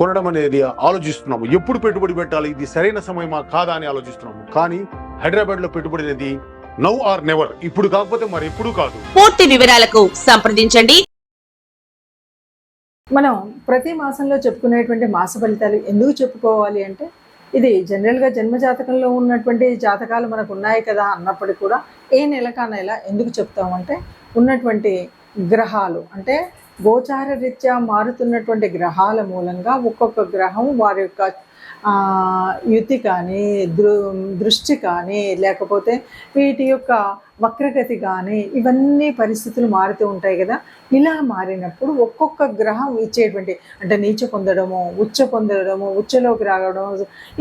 కొనడం అనేది ఆలోచిస్తున్నాము. ఎప్పుడు పెట్టుబడి పెట్టాలి? ఇది సరైన సమయమా? కాదా అని ఆలోచిస్తున్నాము. కానీ హైదరాబాద్లో పెట్టుబడి అనేది నౌ ఆర్ నెవర్. ఇప్పుడు కాకపోతే మరి ఎప్పుడు కాదు. పూర్తి వివరాలకు సంప్రదించండి. మనం ప్రతి మాసంలో చెప్పుకునేటువంటి మాస ఫలితాలు ఎందుకు చెప్పుకోవాలి అంటే ఇది జనరల్గా జన్మజాతకంలో ఉన్నటువంటి జాతకాలు మనకు ఉన్నాయి కదా అన్నప్పటికీ కూడా ఏ నెలకా నెల ఎందుకు చెప్తామంటే ఉన్నటువంటి గ్రహాలు అంటే గోచార రీత్యా మారుతున్నటువంటి గ్రహాల మూలంగా ఒక్కొక్క గ్రహం వారి యొక్క యుతి కానీ దృ దృష్టి కానీ లేకపోతే వీటి యొక్క వక్రగతి కానీ ఇవన్నీ పరిస్థితులు మారుతూ ఉంటాయి కదా. ఇలా మారినప్పుడు ఒక్కొక్క గ్రహం ఇచ్చేటువంటి అంటే నీచ పొందడము ఉచ్చ పొందడము ఉచ్చలోకి రావడం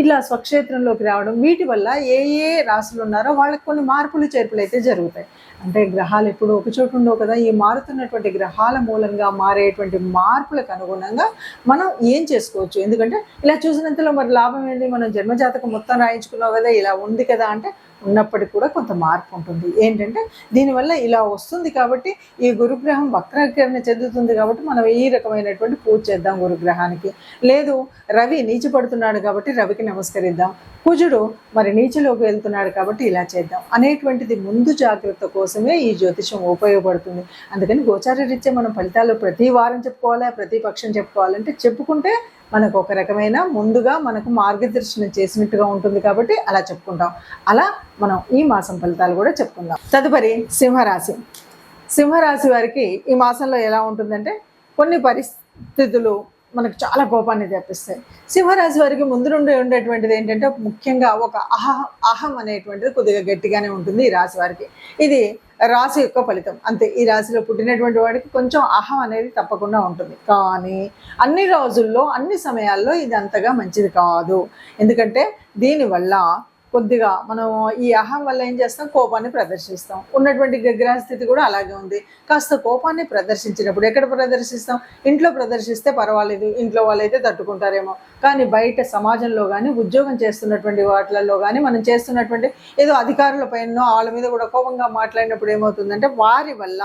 ఇలా స్వక్షేత్రంలోకి రావడం వీటి వల్ల ఏ ఏ రాశులు ఉన్నారో వాళ్ళకి కొన్ని మార్పులు చేర్పులు అయితే జరుగుతాయి. అంటే గ్రహాలు ఎప్పుడు ఒక చోటు ఉండవు కదా. ఈ మారుతున్నటువంటి గ్రహాల మూలంగా మారేటువంటి మార్పులకు అనుగుణంగా మనం ఏం చేసుకోవచ్చు? ఎందుకంటే ఇలా చూసినంతలో మరి లాభం ఏంటి? మనం జన్మజాతకం మొత్తం రాయించుకున్నావు కదా ఇలా ఉంది కదా అంటే ఉన్నప్పటికీ కూడా కొంత మార్పు ఉంటుంది. ఏంటంటే దీనివల్ల ఇలా వస్తుంది కాబట్టి ఈ గురుగ్రహం వక్రీకరణ చెందుతుంది కాబట్టి మనం ఈ రకమైనటువంటి పూజ చేద్దాం గురుగ్రహానికి. లేదు రవి నీచిపడుతున్నాడు కాబట్టి రవికి నమస్కరిద్దాం. కుజుడు మరి నీచిలోకి వెళ్తున్నాడు కాబట్టి ఇలా చేద్దాం. అనేటువంటిది ముందు జాగ్రత్త కోసమే ఈ జ్యోతిషం ఉపయోగపడుతుంది. అందుకని గోచార రీత్యా మనం ఫలితాలు ప్రతి వారం చెప్పుకోవాలా ప్రతి పక్షం చెప్పుకోవాలంటే చెప్పుకుంటే మనకు ఒక రకమైన ముందుగా మనకు మార్గదర్శనం చేసినట్టుగా ఉంటుంది కాబట్టి అలా చెప్పుకుంటాం. అలా మనం ఈ మాసం ఫలితాలు కూడా చెప్పుకుందాం. తదుపరి సింహరాశి. సింహరాశి వారికి ఈ మాసంలో ఎలా ఉంటుందంటే కొన్ని పరిస్థితులు మనకు చాలా కోపాన్ని తెప్పిస్తాయి. సింహరాశి వారికి ముందు నుండి ఉండేటువంటిది ఏంటంటే ముఖ్యంగా ఒక అహ అహం అనేటువంటిది కొద్దిగా గట్టిగానే ఉంటుంది ఈ రాశి వారికి. ఇది రాశి యొక్క ఫలితం. అంతే ఈ రాశిలో పుట్టినటువంటి వాడికి కొంచెం అహం అనేది తప్పకుండా ఉంటుంది. కానీ అన్ని రోజుల్లో అన్ని సమయాల్లో ఇది అంతగా మంచిది కాదు. ఎందుకంటే దీనివల్ల కొద్దిగా మనం ఈ అహం వల్ల ఏం చేస్తాం? కోపాన్ని ప్రదర్శిస్తాం. ఉన్నటువంటి గ్రహ స్థితి కూడా అలాగే ఉంది. కాస్త కోపాన్ని ప్రదర్శించినప్పుడు ఎక్కడ ప్రదర్శిస్తాం? ఇంట్లో ప్రదర్శిస్తే పర్వాలేదు. ఇంట్లో వాళ్ళైతే తట్టుకుంటారేమో. కానీ బయట సమాజంలో కానీ ఉద్యోగం చేస్తున్నటువంటి వాటిలలో కానీ మనం చేస్తున్నటువంటి ఏదో అధికారుల పైన వాళ్ళ మీద కూడా కోపంగా మాట్లాడినప్పుడు ఏమవుతుందంటే వారి వల్ల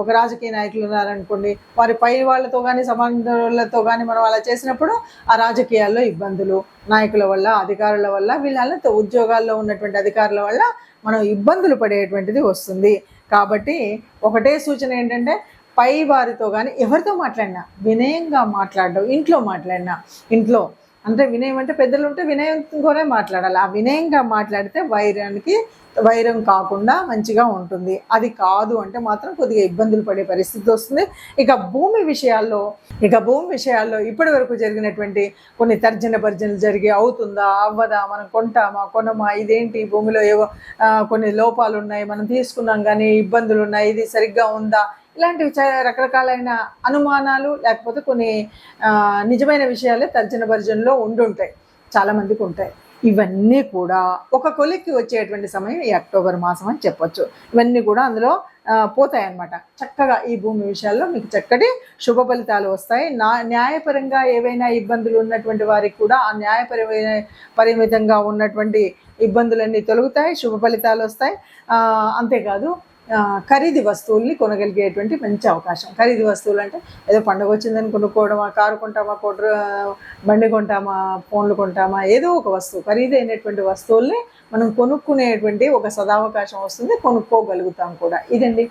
ఒక రాజకీయ నాయకులు ఉన్నారనుకోండి వారి పై వాళ్ళతో కానీ సమానులతో కానీ మనం అలా చేసినప్పుడు ఆ రాజకీయాల్లో ఇబ్బందులు నాయకుల వల్ల అధికారుల వల్ల వీళ్ళ ఉద్యోగాల్లో ఉన్నటువంటి అధికారుల వల్ల మనం ఇబ్బందులు పడేటువంటిది వస్తుంది. కాబట్టి ఒకటే సూచన ఏంటంటే పై వారితో కానీ ఎవరితో మాట్లాడినా వినయంగా మాట్లాడడం ఇంట్లో మాట్లాడినా ఇంట్లో అంటే వినయం అంటే పెద్దలు ఉంటే వినయంతోనే మాట్లాడాలి. ఆ వినయంగా మాట్లాడితే వైరానికి వైరం కాకుండా మంచిగా ఉంటుంది. అది కాదు అంటే మాత్రం కొద్దిగా ఇబ్బందులు పడే పరిస్థితి వస్తుంది. ఇక భూమి విషయాల్లో ఇక భూమి విషయాల్లో ఇప్పటి వరకు జరిగినటువంటి కొన్ని తర్జన భర్జనలు జరిగి అవుతుందా? అవ్వదా? మనం కొంటామా? కొనమా? ఇదేంటి? భూమిలో ఏవో కొన్ని లోపాలు ఉన్నాయి. మనం తీసుకున్నాం కానీ ఇబ్బందులు ఉన్నాయి. ఇది సరిగ్గా ఉందా? ఇలాంటివి చ- రకరకాలైన అనుమానాలు లేకపోతే కొన్ని నిజమైన విషయాలే తర్జన భర్జనలో ఉండుంటాయి. చాలామందికి ఉంటాయి. ఇవన్నీ కూడా ఒక కొలిక్కి వచ్చేటువంటి సమయం ఈ అక్టోబర్ మాసం అని చెప్పొచ్చు. ఇవన్నీ కూడా అందులో పోతాయన్నమాట. చక్కగా ఈ భూమి విషయాల్లో మీకు చక్కటి శుభ ఫలితాలు వస్తాయి. నా న్యాయపరంగా ఏవైనా ఇబ్బందులు ఉన్నటువంటి వారికి కూడా ఆ న్యాయపరమైన పరిమితంగా ఉన్నటువంటి ఇబ్బందులన్నీ తొలగుతాయి శుభ ఫలితాలు వస్తాయి. అంతేకాదు ఖరీదు వస్తువుల్ని కొనగలిగేటువంటి మంచి అవకాశం. ఖరీదు వస్తువులు అంటే ఏదో పండుగ వచ్చిందని కొనుక్కోవడమా కారు కొంటామా కొట్ర బండి కొంటామా ఫోన్లు కొంటామా ఏదో ఒక వస్తువు ఖరీదైనటువంటి వస్తువుల్ని మనం కొనుక్కునేటువంటి ఒక సదావకాశం వస్తుంది కొనుక్కోగలుగుతాం కూడా. ఇదండి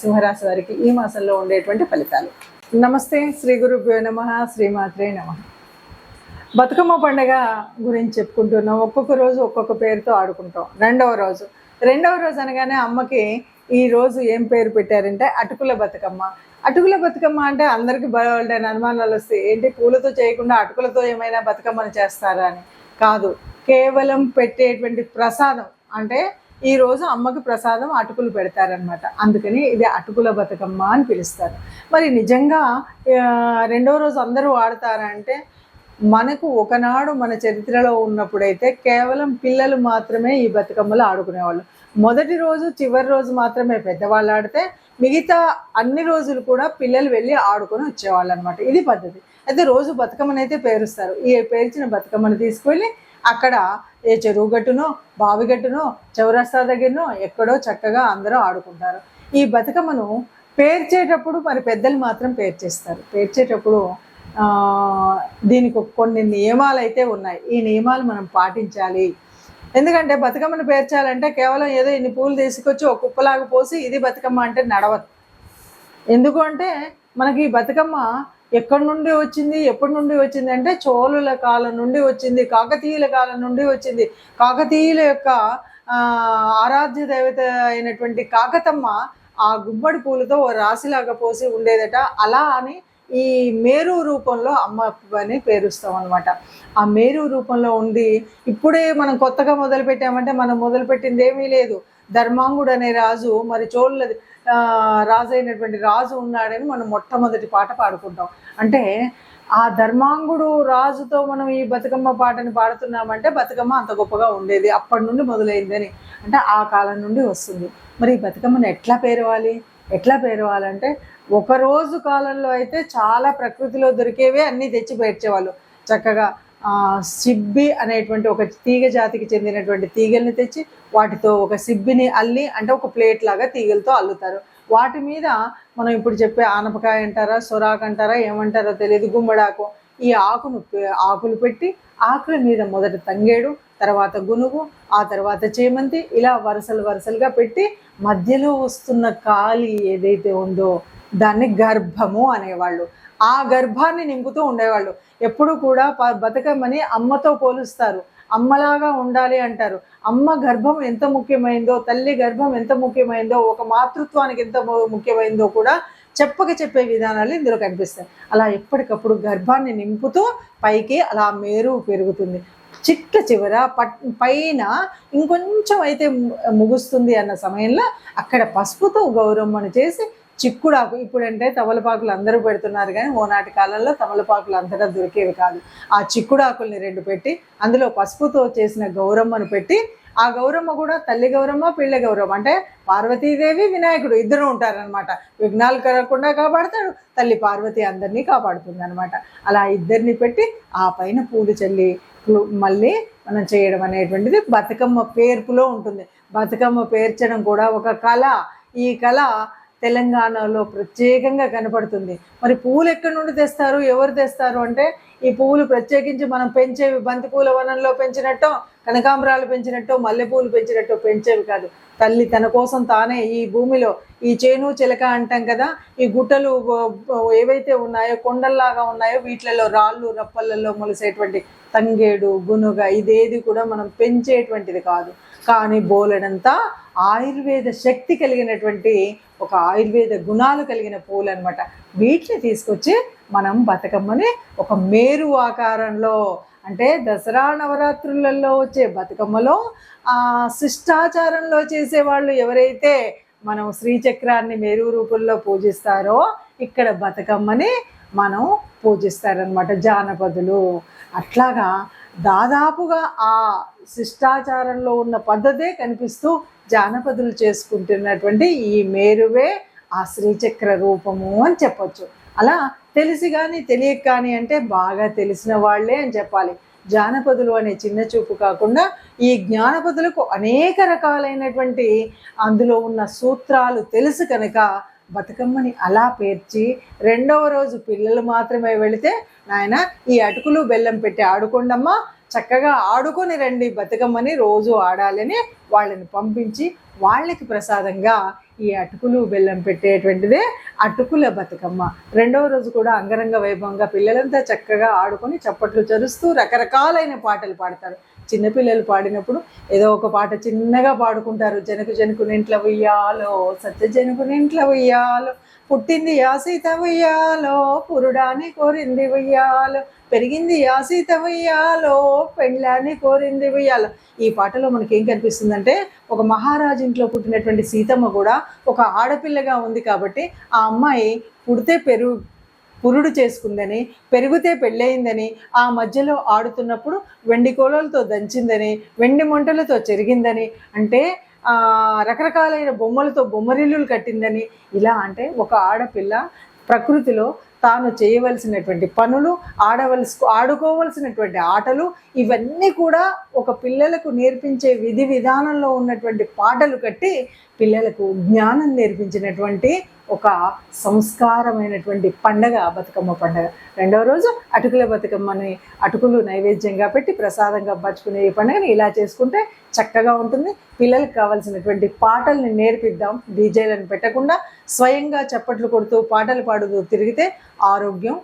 సింహరాశి వారికి ఈ మాసంలో ఉండేటువంటి ఫలితాలు. నమస్తే శ్రీ గురుభ్యో నమ శ్రీమాత్రే నమ. బతుకమ్మ పండుగ గురించి చెప్పుకుంటున్నాం. ఒక్కొక్క రోజు ఒక్కొక్క పేరుతో ఆడుకుంటాం. రెండవ రోజు. రెండవ రోజు అనగానే అమ్మకి ఈ రోజు ఏం పేరు పెట్టారంటే అటుకుల బతుకమ్మ. అటుకుల బతుకమ్మ అంటే అందరికీ బలవలైన అనుమానాలు వస్తాయి ఏంటి? పూలతో చేయకుండా అటుకులతో ఏమైనా బతుకమ్మను చేస్తారా అని. కాదు. కేవలం పెట్టేటువంటి ప్రసాదం అంటే ఈ రోజు అమ్మకి ప్రసాదం అటుకులు పెడతారనమాట అందుకని ఇది అటుకుల బతుకమ్మ అని పిలుస్తారు. మరి నిజంగా రెండో రోజు అందరూ వాడతారా అంటే మనకు ఒకనాడు మన చరిత్రలో ఉన్నప్పుడైతే కేవలం పిల్లలు మాత్రమే ఈ బతుకమ్మలు ఆడుకునేవాళ్ళు. మొదటి రోజు చివరి రోజు మాత్రమే పెద్దవాళ్ళు ఆడితే మిగతా అన్ని రోజులు కూడా పిల్లలు వెళ్ళి ఆడుకొని వచ్చేవాళ్ళు అనమాట ఇది పద్ధతి. అయితే రోజు బతుకమ్మని అయితే పేరుస్తారు. ఈ పేర్చిన బతుకమ్మని తీసుకెళ్ళి అక్కడ ఏ చెరువు గట్టునో బావి గట్టునో చౌరస్తా దగ్గరనో ఎక్కడో చక్కగా అందరూ ఆడుకుంటారు. ఈ బతుకమ్మను పేర్చేటప్పుడు మరి పెద్దలు మాత్రం పేర్చేస్తారు. పేర్చేటప్పుడు దీనికి కొన్ని నియమాలు అయితే ఉన్నాయి. ఈ నియమాలు మనం పాటించాలి. ఎందుకంటే బతుకమ్మను పేర్చాలంటే కేవలం ఏదో ఇన్ని పూలు తీసుకొచ్చి ఒక కుప్పలాగా పోసి ఇది బతుకమ్మ అంటే నడవదు. ఎందుకు అంటే మనకి ఈ బతుకమ్మ ఎక్కడి నుండి వచ్చింది ఎప్పటి నుండి వచ్చింది అంటే చోళుల కాలం నుండి వచ్చింది కాకతీయుల కాలం నుండి వచ్చింది. కాకతీయుల యొక్క ఆరాధ్య దేవత అయినటువంటి కాకతమ్మ ఆ గుమ్మడి పూలతో ఓ రాశిలాగా పోసి ఉండేదట. అలా అని ఈ మేరు రూపంలో అమ్మ అని పేరుస్తాం అనమాట ఆ మేరు రూపంలో ఉంది ఇప్పుడే మనం కొత్తగా మొదలుపెట్టామంటే మనం మొదలుపెట్టింది ఏమీ లేదు. ధర్మాంగుడు అనే రాజు మరి చోళ్ళ రాజు అయినటువంటి రాజు ఉన్నాడని మనం మొట్టమొదటి పాట పాడుకుంటాం. అంటే ఆ ధర్మాంగుడు రాజుతో మనం ఈ బతుకమ్మ పాటని పాడుతున్నామంటే బతుకమ్మ అంత గొప్పగా ఉండేది అప్పటి నుండి మొదలైందని. అంటే ఆ కాలం నుండి వస్తుంది. మరి ఈ బతుకమ్మను ఎట్లా పేరవాలి? ఎట్లా పేరవాలంటే ఒక రోజు కాలంలో అయితే చాలా ప్రకృతిలో దొరికేవే అన్నీ తెచ్చి పేర్చేవాళ్ళు. చక్కగా సిబ్బి అనేటువంటి ఒక తీగ జాతికి చెందినటువంటి తీగల్ని తెచ్చి వాటితో ఒక సిబ్బిని అల్లి అంటే ఒక ప్లేట్ లాగా తీగలతో అల్లుతారు. వాటి మీద మనం ఇప్పుడు చెప్పే ఆనపకాయ అంటారా సొరాకు అంటారా ఏమంటారో తెలియదు గుమ్మడాకు ఈ ఆకును ఆకులు పెట్టి ఆకుల మీద మొదట తంగేడు తర్వాత గునుగు ఆ తర్వాత చేమంతి ఇలా వరుసలు వరుసలుగా పెట్టి మధ్యలో వస్తున్న కాలి ఏదైతే ఉందో దాన్ని గర్భము అనేవాళ్ళు. ఆ గర్భాన్ని నింపుతూ ఉండేవాళ్ళు. ఎప్పుడు కూడా ప- బతుకమ్మని అమ్మతో పోలుస్తారు. అమ్మలాగా ఉండాలి అంటారు. అమ్మ గర్భం ఎంత ముఖ్యమైందో తల్లి గర్భం ఎంత ముఖ్యమైందో ఒక మాతృత్వానికి ఎంత ముఖ్యమైందో కూడా చెప్పక చెప్పే విధానాలు ఇందులో కనిపిస్తాయి. అలా ఎప్పటికప్పుడు గర్భాన్ని నింపుతూ పైకి అలా మేరు పెరుగుతుంది. చిక్క చివర పట్ పైన ఇంకొంచెం అయితే ముగుస్తుంది అన్న సమయంలో అక్కడ పసుపుతో గౌరమ్మను చేసి చిక్కుడాకు ఇప్పుడంటే తమలపాకులు అందరూ పెడుతున్నారు కానీ ఓనాటి కాలంలో తమలపాకులు అంతటా దొరికేవి కాదు. ఆ చిక్కుడాకుల్ని రెండు పెట్టి అందులో పసుపుతో చేసిన గౌరమ్మను పెట్టి ఆ గౌరమ్మ కూడా తల్లి గౌరమ్మ పిల్ల గౌరమ్మ అంటే పార్వతీదేవి వినాయకుడు ఇద్దరు ఉంటారనమాట విఘ్నాలు కలగకుండా కాపాడుతాడు తల్లి పార్వతి అందరినీ కాపాడుతుంది అనమాట అలా ఇద్దరిని పెట్టి ఆ పైన పూలు చల్లి మళ్ళీ మనం చేయడం అనేటువంటిది బతుకమ్మ పేర్పులో ఉంటుంది. బతుకమ్మ పేర్చడం కూడా ఒక కళ. ఈ కళ తెలంగాణలో ప్రత్యేకంగా కనపడుతుంది. మరి పూలు ఎక్కడి నుండి తెస్తారు? ఎవరు తెస్తారు? అంటే ఈ పువ్వులు ప్రత్యేకించి మనం పెంచేవి బంతిపూల వనంలో పెంచినట్టు కనకాంబరాలు పెంచినట్టు మల్లెపూలు పెంచినట్టు పెంచేవి కాదు. తల్లి తన కోసం తానే ఈ భూమిలో ఈ చేను చిలక అంటాం కదా ఈ గుట్టలు ఏవైతే ఉన్నాయో కొండల్లాగా ఉన్నాయో వీటిలలో రాళ్ళు రప్పలలో మొలిసేటువంటి తంగేడు గునుగ ఇదేది కూడా మనం పెంచేటువంటిది కాదు. కానీ బోలెడంతా ఆయుర్వేద శక్తి కలిగినటువంటి ఒక ఆయుర్వేద గుణాలు కలిగిన పూలు అనమాట వీటిని తీసుకొచ్చి మనం బతుకమ్మని ఒక మేరు ఆకారంలో అంటే దసరా నవరాత్రులలో వచ్చే బతుకమ్మలో ఆ శిష్టాచారంలో చేసేవాళ్ళు ఎవరైతే మనం శ్రీచక్రాన్ని మేరు రూపంలో పూజిస్తారో ఇక్కడ బతుకమ్మని మనం పూజిస్తారనమాట జానపదులు. అట్లాగా దాదాపుగా ఆ శిష్టాచారంలో ఉన్న పద్ధతే కనిపిస్తూ జానపదులు చేసుకుంటున్నటువంటి ఈ మేరువే ఆ శ్రీచక్ర రూపము అని చెప్పొచ్చు. అలా తెలిసి కానీ తెలియక కానీ అంటే బాగా తెలిసిన వాళ్ళే అని చెప్పాలి. జానపదులు అనే చిన్న చూపు కాకుండా ఈ జ్ఞానపదులకు అనేక రకాలైనటువంటి అందులో ఉన్న సూత్రాలు తెలుసు కనుక బతుకమ్మని అలా పేర్చి రెండవ రోజు పిల్లలు మాత్రమే వెళితే నాయన ఈ అటుకులు బెల్లం పెట్టి ఆడుకోండమ్మా చక్కగా ఆడుకొని రండి బతుకమ్మని రోజు ఆడాలని వాళ్ళని పంపించి వాళ్ళకి ప్రసాదంగా ఈ అటుకులు బెల్లం పెట్టేటువంటిదే అటుకుల బతుకమ్మ. రెండవ రోజు కూడా అంగరంగ వైభవంగా పిల్లలంతా చక్కగా ఆడుకొని చప్పట్లు చరుస్తూ రకరకాలైన పాటలు పాడతారు. చిన్నపిల్లలు పాడినప్పుడు ఏదో ఒక పాట చిన్నగా పాడుకుంటారు. జనకు జనకు నింట్ల ఉయ్యాలో సత్య జనకు నింట్ల ఉయ్యాలో పుట్టింది యా సీత ఉయ్యాలో పురుడాని కోరింది ఉయ్యాలో పెరిగింది యా ఉయ్యాలో పెళ్ళాన్ని కోరింది ఉయ్యాలో. ఈ పాటలో మనకి ఏం కనిపిస్తుందంటే ఒక మహారాజు ఇంట్లో పుట్టినటువంటి సీతమ్మ కూడా ఒక ఆడపిల్లగా ఉంది కాబట్టి ఆ అమ్మాయి పుడితే పెరుగు పురుడు చేసుకుందని పెరిగితే పెళ్ళయిందని ఆ మధ్యలో ఆడుతున్నప్పుడు వెండి కోలలతో దంచిందని వెండి మొంటలతో చెరిగిందని అంటే రకరకాలైన బొమ్మలతో బొమ్మరిల్లులు కట్టిందని. ఇలా అంటే ఒక ఆడపిల్ల ప్రకృతిలో తాను చేయవలసినటువంటి పనులు ఆడవలసి ఆడుకోవలసినటువంటి ఆటలు ఇవన్నీ కూడా ఒక పిల్లలకు నేర్పించే విధి విధానంలో ఉన్నటువంటి పాటలు కట్టి పిల్లలకు జ్ఞానం నేర్పించినటువంటి ఒక సంస్కారమైనటువంటి పండగ బతుకమ్మ పండగ. రెండవ రోజు అటుకుల బతుకమ్మని అటుకులు నైవేద్యంగా పెట్టి ప్రసాదంగా పంచుకునే ఈ పండుగని ఇలా చేసుకుంటే చక్కగా ఉంటుంది. పిల్లలకు కావాల్సినటువంటి పాటల్ని నేర్పిద్దాం. డీజేలను పెట్టకుండా స్వయంగా చప్పట్లు కొడుతూ పాటలు పాడుతూ తిరిగితే ఆరోగ్యం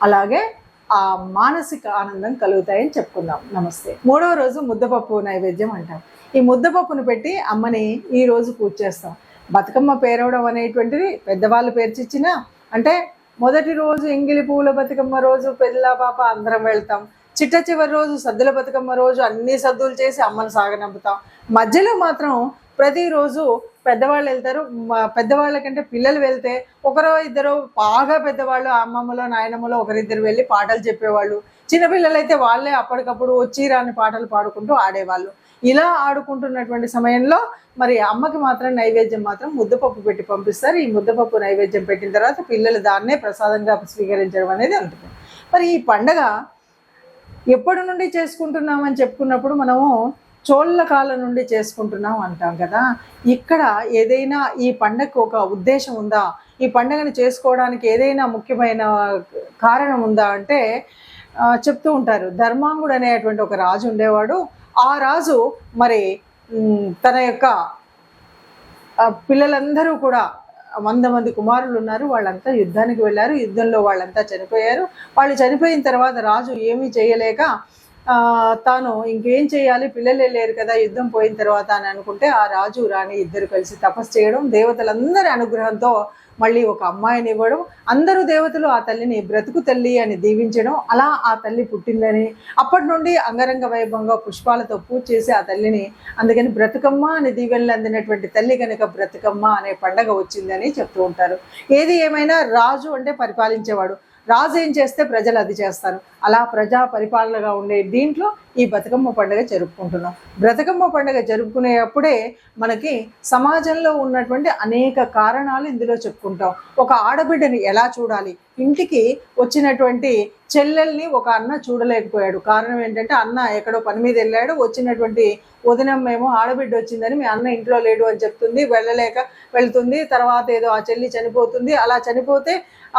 అలాగే ఆ మానసిక ఆనందం కలుగుతాయని చెప్పుకుందాం. నమస్తే. మూడవ రోజు ముద్దపప్పు నైవేద్యం అంటాం. ఈ ముద్దపప్పును పెట్టి అమ్మని ఈ రోజు పూజ చేస్తాం. బతుకమ్మ పేరవడం అనేటువంటిది పెద్దవాళ్ళు పేర్చిచ్చిన అంటే మొదటి రోజు ఎంగిలి పూల బతుకమ్మ రోజు పెళ్ళ పాప అందరం వెళ్తాం. చిట్ట చివరి రోజు సద్దుల బతుకమ్మ రోజు అన్ని సద్దులు చేసి అమ్మను సాగనంపుతాం. మధ్యలో మాత్రం ప్రతిరోజు పెద్దవాళ్ళు వెళ్తారు. మ- పెద్దవాళ్ళ కంటే పిల్లలు వెళ్తే ఒకరో ఇద్దరు బాగా పెద్దవాళ్ళు అమ్మమ్మలో నాయనమ్మలో ఒకరిద్దరు వెళ్ళి పాటలు చెప్పేవాళ్ళు. చిన్నపిల్లలు అయితే వాళ్ళే అప్పటికప్పుడు వచ్చి రాని పాటలు పాడుకుంటూ ఆడేవాళ్ళు. ఇలా ఆడుకుంటున్నటువంటి సమయంలో మరి అమ్మకి మాత్రం నైవేద్యం మాత్రం ముద్దపప్పు పెట్టి పంపిస్తారు. ఈ ముద్దపప్పు నైవేద్యం పెట్టిన తర్వాత పిల్లలు దాన్నే ప్రసాదంగా స్వీకరించడం అనేది ఉంటుంది మరి ఈ పండగ ఎప్పటి నుండి చేసుకుంటున్నామని చెప్పుకున్నప్పుడు మనము చోళ్ళ కాలం నుండి చేసుకుంటున్నాం అంటాం కదా. ఇక్కడ ఏదైనా ఈ పండగకు ఒక ఉద్దేశం ఉందా? ఈ పండగను చేసుకోవడానికి ఏదైనా ముఖ్యమైన కారణం ఉందా? అంటే చెప్తూ ఉంటారు. ధర్మాంగుడు అనేటువంటి ఒక రాజు ఉండేవాడు. ఆ రాజు మరి తన యొక్క పిల్లలందరూ కూడా వంద మంది కుమారులు ఉన్నారు. వాళ్ళంతా యుద్ధానికి వెళ్ళారు. యుద్ధంలో వాళ్ళంతా చనిపోయారు. వాళ్ళు చనిపోయిన తర్వాత రాజు ఏమీ చేయలేక తాను ఇంకేం చేయాలి? పిల్లలే లేరు కదా యుద్ధం పోయిన తర్వాత అని అనుకుంటే ఆ రాజు రాణి ఇద్దరు కలిసి తపస్సు చేయడం దేవతలందరి అనుగ్రహంతో మళ్ళీ ఒక అమ్మాయిని ఇవ్వడం అందరూ దేవతలు ఆ తల్లిని బ్రతుకు తల్లి అని దీవించడం అలా ఆ తల్లి పుట్టిందని. అప్పటి నుండి అంగరంగ వైభవంగా పుష్పాలతో పూజ చేసి ఆ తల్లిని అందుకని బ్రతుకమ్మ అని దీవెనలు అందినటువంటి తల్లి కనుక బ్రతుకమ్మ అనే పండగ వచ్చిందని చెప్తూ ఉంటారు. ఏది ఏమైనా రాజు అంటే పరిపాలించేవాడు. రాజు ఏం చేస్తే ప్రజలు అది చేస్తారు. అలా ప్రజా పరిపాలనగా ఉండే దీంట్లో ఈ బతుకమ్మ పండుగ జరుపుకుంటున్నాం. బ్రతుకమ్మ పండుగ జరుపుకునేటప్పుడే మనకి సమాజంలో ఉన్నటువంటి అనేక కారణాలు ఇందులో చెప్పుకుంటాం. ఒక ఆడబిడ్డని ఎలా చూడాలి? ఇంటికి వచ్చినటువంటి చెల్లెల్ని ఒక అన్న చూడలేకపోయాడు. కారణం ఏంటంటే అన్న ఎక్కడో పని మీద వెళ్ళాడు వచ్చినటువంటి వదినమ్మేమో ఆడబిడ్డ వచ్చిందని మీ అన్న ఇంట్లో లేడు అని చెప్తుంది వెళ్ళలేక వెళ్తుంది తర్వాత ఏదో ఆ చెల్లి చనిపోతుంది అలా చనిపోతే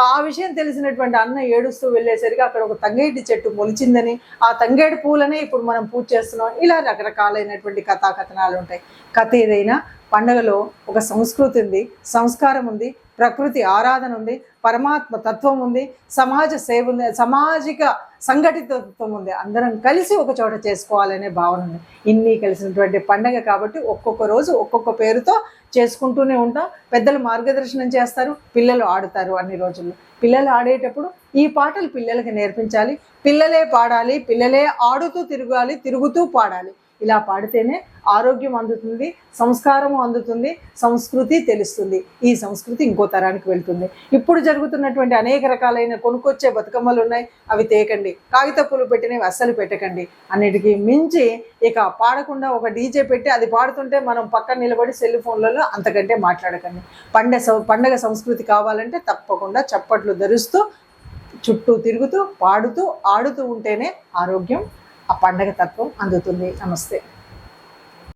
ఆ విషయం తెలిసినటువంటి అన్న ఏడుస్తూ వెళ్ళేసరికి అక్కడ ఒక తంగేటి చెట్టు మొలిచిందని ఆ తంగేడు పూలనే ఇప్పుడు మనం పూజ చేస్తున్నాం. ఇలా రకరకాలైనటువంటి కథాకథనాలు ఉంటాయి. కథ ఏదైనా పండగలో ఒక సంస్కృతి ఉంది సంస్కారం ఉంది ప్రకృతి ఆరాధన ఉంది పరమాత్మ తత్వం ఉంది సమాజ సేవ ఉంది సామాజిక సంఘటితత్వం ఉంది. అందరం కలిసి ఒక చోట చేసుకోవాలనే భావన ఉంది. ఇన్ని కలిసినటువంటి పండగ కాబట్టి ఒక్కొక్క రోజు ఒక్కొక్క పేరుతో చేసుకుంటూనే ఉంటాం. పెద్దలు మార్గదర్శనం చేస్తారు పిల్లలు ఆడుతారు అన్ని రోజుల్లో. పిల్లలు ఆడేటప్పుడు ఈ పాటలు పిల్లలకి నేర్పించాలి. పిల్లలే పాడాలి పిల్లలే ఆడుతూ తిరగాలి తిరుగుతూ పాడాలి. ఇలా పాడితేనే ఆరోగ్యం అందుతుంది సంస్కారం అందుతుంది సంస్కృతి తెలుస్తుంది. ఈ సంస్కృతి ఇంకో తరానికి వెళ్తుంది. ఇప్పుడు జరుగుతున్నటువంటి అనేక రకాలైన కొనుక్కొచ్చే బతుకమ్మలు ఉన్నాయి. అవి తేకండి. కాగిత పూలు పెట్టినవి అస్సలు పెట్టకండి. అన్నిటికీ మించి ఇక పాడకుండా ఒక డీజే పెట్టి అది పాడుతుంటే మనం పక్కన నిలబడి సెల్ ఫోన్లలో అంతకంటే మాట్లాడకండి. పండగ పండగ సంస్కృతి కావాలంటే తప్పకుండా చప్పట్లు ధరుస్తూ చుట్టూ తిరుగుతూ పాడుతూ ఆడుతూ ఉంటేనే ఆరోగ్యం ఆ పండగ తత్వం అందుతుంది. నమస్తే.